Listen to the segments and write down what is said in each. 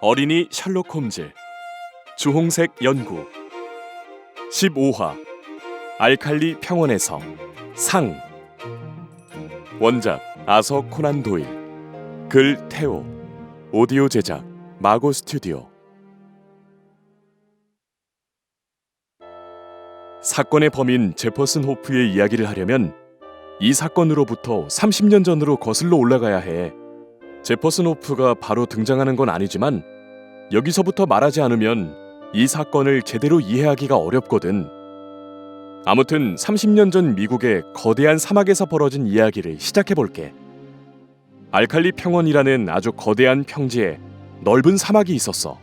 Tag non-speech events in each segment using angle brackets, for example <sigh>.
어린이 셜록 홈즈. 주홍색 연구. 15화. 알칼리 평원에서 상. 원작 아서 코난 도일. 글 태오. 오디오 제작 마고 스튜디오. 사건의 범인 제퍼슨 호프의 이야기를 하려면 이 사건으로부터 30년 전으로 거슬러 올라가야 해. 제퍼슨 호프가 바로 등장하는 건 아니지만 여기서부터 말하지 않으면 이 사건을 제대로 이해하기가 어렵거든. 아무튼 30년 전 미국의 거대한 사막에서 벌어진 이야기를 시작해 볼게. 알칼리 평원이라는 아주 거대한 평지에 넓은 사막이 있었어.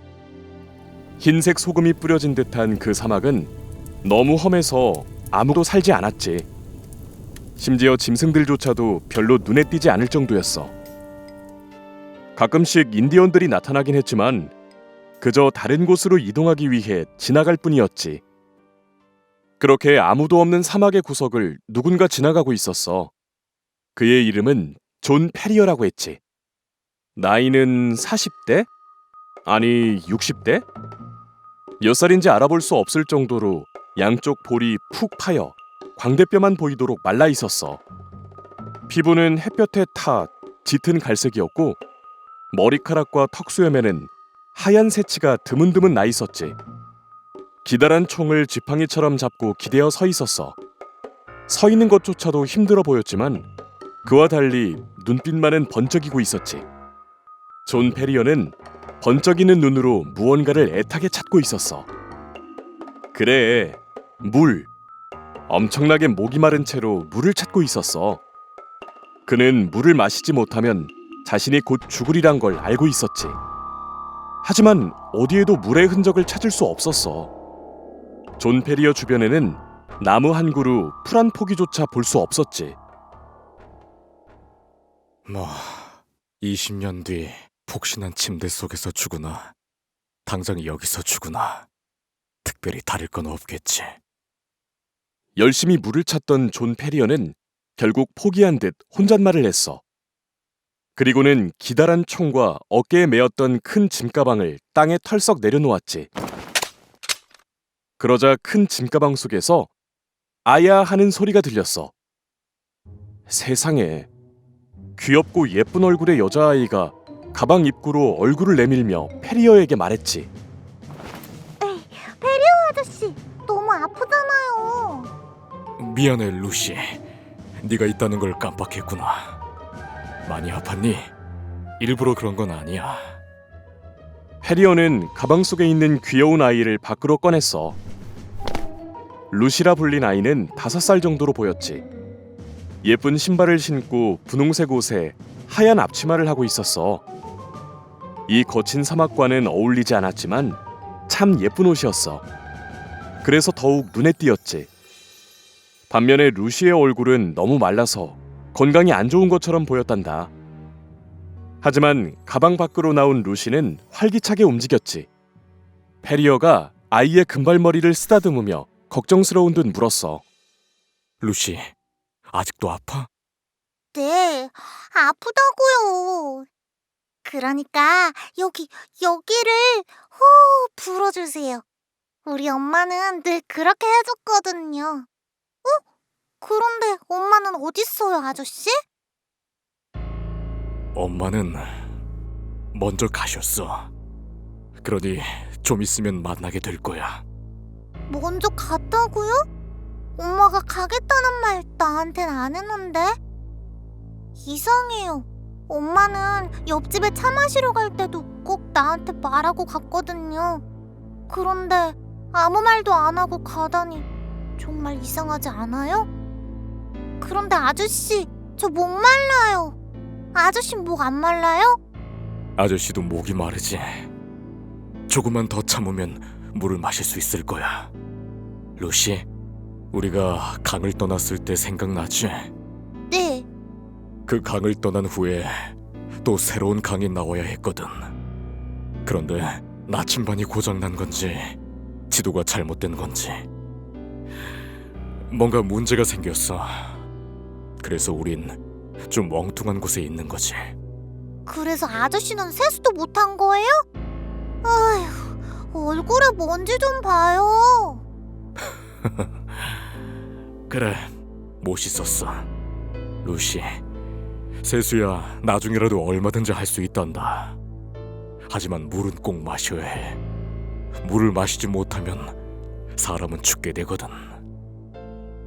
흰색 소금이 뿌려진 듯한 그 사막은 너무 험해서 아무도 살지 않았지. 심지어 짐승들조차도 별로 눈에 띄지 않을 정도였어. 가끔씩 인디언들이 나타나긴 했지만 그저 다른 곳으로 이동하기 위해 지나갈 뿐이었지. 그렇게 아무도 없는 사막의 구석을 누군가 지나가고 있었어. 그의 이름은 존 페리어라고 했지. 나이는 40대? 아니 60대? 몇 살인지 알아볼 수 없을 정도로 양쪽 볼이 푹 파여 광대뼈만 보이도록 말라 있었어. 피부는 햇볕에 타 짙은 갈색이었고 머리카락과 턱수염에는 하얀 새치가 드문드문 나 있었지. 기다란 총을 지팡이처럼 잡고 기대어 서 있었어. 서 있는 것조차도 힘들어 보였지만 그와 달리 눈빛만은 번쩍이고 있었지. 존 페리어는 번쩍이는 눈으로 무언가를 애타게 찾고 있었어. 그래, 물. 엄청나게 목이 마른 채로 물을 찾고 있었어. 그는 물을 마시지 못하면 자신이 곧 죽으리란 걸 알고 있었지. 하지만 어디에도 물의 흔적을 찾을 수 없었어. 존 페리어 주변에는 나무 한 그루 풀 한 포기조차 볼 수 없었지. 뭐 20년 뒤 폭신한 침대 속에서 죽으나 당장 여기서 죽으나 특별히 다를 건 없겠지. 열심히 물을 찾던 존 페리어는 결국 포기한 듯 혼잣말을 했어. 그리고는 기다란 총과 어깨에 메었던 큰 짐가방을 땅에 털썩 내려놓았지. 그러자 큰 짐가방 속에서 아야 하는 소리가 들렸어. 세상에 귀엽고 예쁜 얼굴의 여자아이가 가방 입구로 얼굴을 내밀며 페리어에게 말했지. 아저씨 너무 아프잖아요. 미안해 루시. 네가 있다는 걸 깜빡했구나. 많이 아팠니? 일부러 그런 건 아니야. 페리어는 가방 속에 있는 귀여운 아이를 밖으로 꺼냈어. 루시라 불린 아이는 다섯 살 정도로 보였지. 예쁜 신발을 신고 분홍색 옷에 하얀 앞치마를 하고 있었어. 이 거친 사막과는 어울리지 않았지만 참 예쁜 옷이었어. 그래서 더욱 눈에 띄었지. 반면에 루시의 얼굴은 너무 말라서 건강이 안 좋은 것처럼 보였단다. 하지만 가방 밖으로 나온 루시는 활기차게 움직였지. 페리어가 아이의 금발머리를 쓰다듬으며 걱정스러운 듯 물었어. 루시, 아직도 아파? 네, 아프다고요. 그러니까 여기 여기를 후 불어주세요. 우리 엄마는 늘 그렇게 해줬거든요. 어? 그런데 엄마는 어딨어요, 아저씨? 엄마는 먼저 가셨어. 그러니 좀 있으면 만나게 될 거야. 먼저 갔다고요? 엄마가 가겠다는 말 나한텐 안 했는데? 이상해요. 엄마는 옆집에 차 마시러 갈 때도 꼭 나한테 말하고 갔거든요. 그런데 아무 말도 안 하고 가다니 정말 이상하지 않아요? 그런데 아저씨, 저 목 말라요. 아저씨 목 안 말라요? 아저씨도 목이 마르지. 조금만 더 참으면 물을 마실 수 있을 거야. 루시, 우리가 강을 떠났을 때 생각나지? 네. 그 강을 떠난 후에 또 새로운 강이 나와야 했거든. 그런데 나침반이 고장난 건지 지도가 잘못된 건지 뭔가 문제가 생겼어. 그래서 우린 좀 엉뚱한 곳에 있는 거지. 그래서 아저씨는 세수도 못한 거예요? 아휴, 얼굴에 먼지 좀 봐요. <laughs> 그래, 멋있었어. 루시, 세수야, 나중에라도 얼마든지 할 수 있단다. 하지만 물은 꼭 마셔야 해. 물을 마시지 못하면 사람은 죽게 되거든.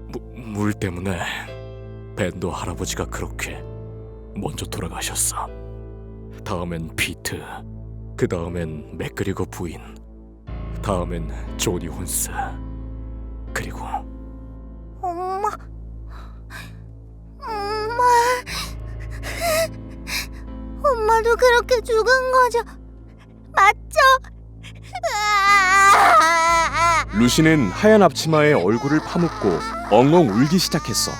무, 물 때문에 밴도 할아버지가 그렇게 먼저 돌아가셨어. 다음엔 피트, 그 다음엔 맥그리거 부인, 다음엔 조니 혼스, 그리고 엄마, 엄마, 엄마도 그렇게 죽은 거죠? 맞죠? 아! 루시는 하얀 앞치마에 얼굴을 파묻고 엉엉 울기 시작했어.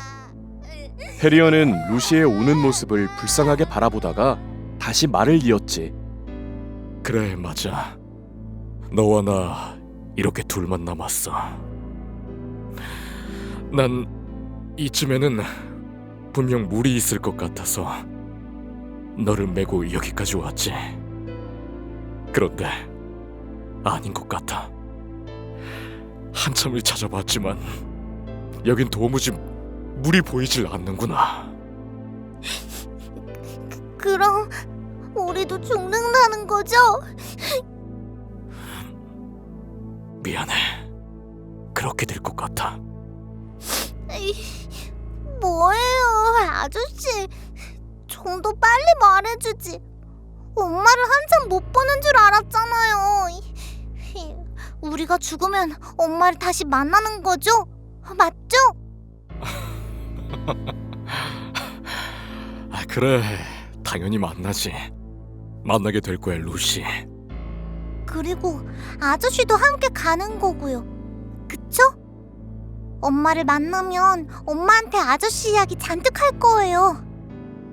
해리어는 루시의 우는 모습을 불쌍하게 바라보다가 다시 말을 이었지. 그래 맞아. 너와 나 이렇게 둘만 남았어. 난 이쯤에는 분명 물이 있을 것 같아서 너를 메고 여기까지 왔지. 그런데 아닌 것 같아. 한참을 찾아봤지만 여긴 도무지 물이 보이질 않는구나 그럼 우리도 죽는다는 거죠? 미안해 그렇게 될 것 같아 에이, 뭐예요, 아저씨? 좀 더 빨리 말해주지. 엄마를 한참 못 보는 줄 알았잖아요. 우리가 죽으면 엄마를 다시 만나는 거죠? 맞죠? 아 그래 당연히 만나지 만나게 될 거야 루시 그리고 아저씨도 함께 가는 거고요. 그쵸? 엄마를 만나면 엄마한테 아저씨 이야기 잔뜩 할 거예요.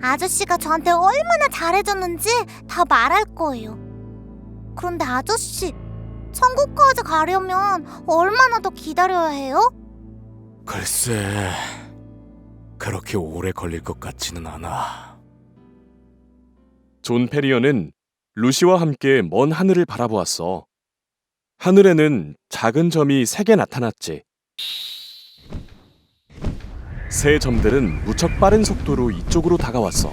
아저씨가 저한테 얼마나 잘해줬는지 다 말할 거예요. 그런데 아저씨, 천국까지 가려면 얼마나 더 기다려야 해요? 글쎄 그렇게 오래 걸릴 것 같지는 않아 존 페리어는 루시와 함께 먼 하늘을 바라보았어. 하늘에는 작은 점이 세 개 나타났지. 새 점들은 무척 빠른 속도로 이쪽으로 다가왔어.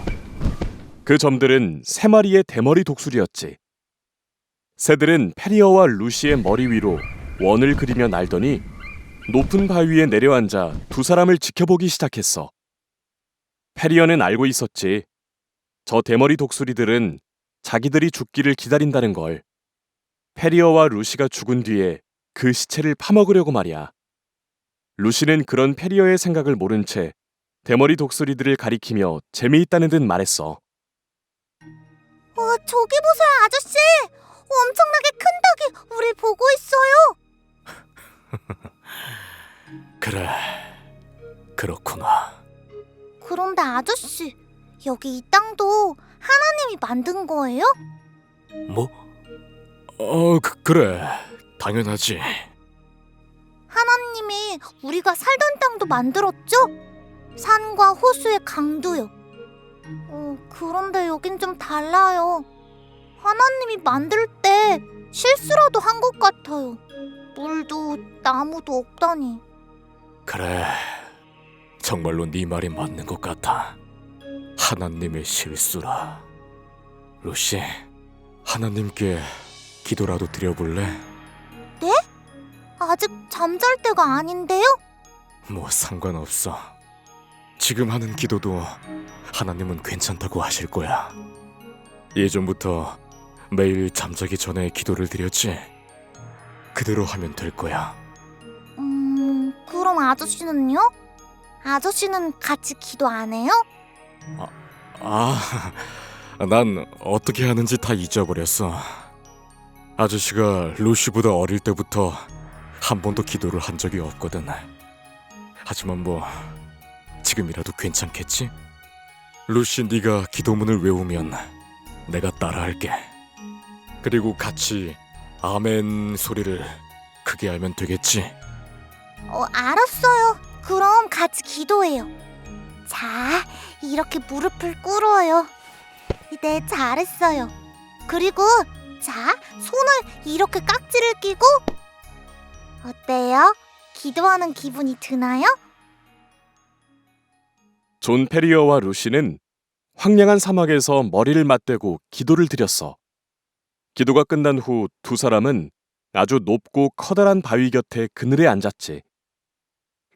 그 점들은 세 마리의 대머리 독수리였지. 새들은 페리어와 루시의 머리 위로 원을 그리며 날더니 높은 바위에 내려앉아 두 사람을 지켜보기 시작했어. 페리어는 알고 있었지. 저 대머리 독수리들은 자기들이 죽기를 기다린다는 걸. 페리어와 루시가 죽은 뒤에 그 시체를 파먹으려고 말이야. 루시는 그런 페리어의 생각을 모른 채 대머리 독수리들을 가리키며 재미있다는 듯 말했어. 어, 저기 보세요, 아저씨! 엄청나게 큰 닭이 우릴 여기 이 땅도 하나님이 만든 거예요? 뭐? 어 그, 그래 당연하지 하나님이 우리가 살던 땅도 만들었죠? 산과 호수의 강도요. 어, 그런데 여긴 좀 달라요. 하나님이 만들 때 실수라도 한 것 같아요. 물도 나무도 없다니. 그래 정말로 네 말이 맞는 것 같아 하나님의 실수라 루시 하나님께 기도라도 드려볼래? 아직 잠잘 때가 아닌데요? 뭐 상관없어. 지금 하는 기도도 하나님은 괜찮다고 하실 거야. 예전부터 매일 잠자기 전에 기도를 드렸지. 그대로 하면 될 거야. 음, 그럼 아저씨는요? 아저씨는 같이 기도 안 해요? 아, <laughs> 난 어떻게 하는지 다 잊어버렸어. 아저씨가 루시보다 어릴 때부터 한 번도 기도를 한 적이 없거든. 하지만 뭐 지금이라도 괜찮겠지? 루시 네가 기도문을 외우면 내가 따라할게. 그리고 같이 아멘 소리를 크게 하면 되겠지? 어, 알았어요. 그럼 같이 기도해요. 자, 이렇게 무릎을 꿇어요. 네, 잘했어요. 그리고 자, 손을 이렇게 깍지를 끼고 어때요? 기도하는 기분이 드나요? 존 페리어와 루시는 황량한 사막에서 머리를 맞대고 기도를 드렸어. 기도가 끝난 후 두 사람은 아주 높고 커다란 바위 곁에 그늘에 앉았지.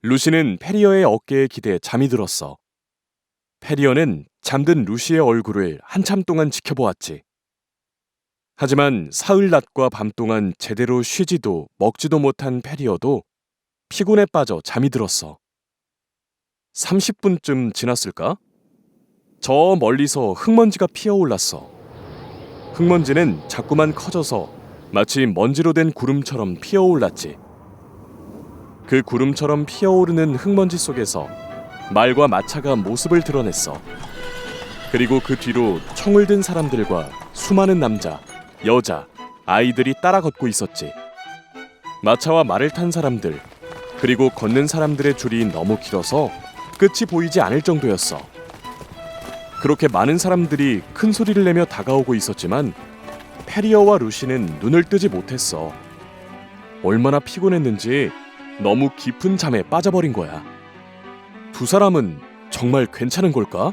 루시는 페리어의 어깨에 기대 잠이 들었어. 페리어는 잠든 루시의 얼굴을 한참 동안 지켜보았지. 하지만 사흘 낮과 밤 동안 제대로 쉬지도 먹지도 못한 페리어도 피곤에 빠져 잠이 들었어. 30분쯤 지났을까? 저 멀리서 흙먼지가 피어올랐어. 흙먼지는 자꾸만 커져서 마치 먼지로 된 구름처럼 피어올랐지. 그 구름처럼 피어오르는 흙먼지 속에서 말과 마차가 모습을 드러냈어. 그리고 그 뒤로 총을 든 사람들과 수많은 남자, 여자, 아이들이 따라 걷고 있었지. 마차와 말을 탄 사람들, 그리고 걷는 사람들의 줄이 너무 길어서 끝이 보이지 않을 정도였어. 그렇게 많은 사람들이 큰 소리를 내며 다가오고 있었지만 페리어와 루시는 눈을 뜨지 못했어. 얼마나 피곤했는지 너무 깊은 잠에 빠져버린 거야. 두 사람은 정말 괜찮은 걸까?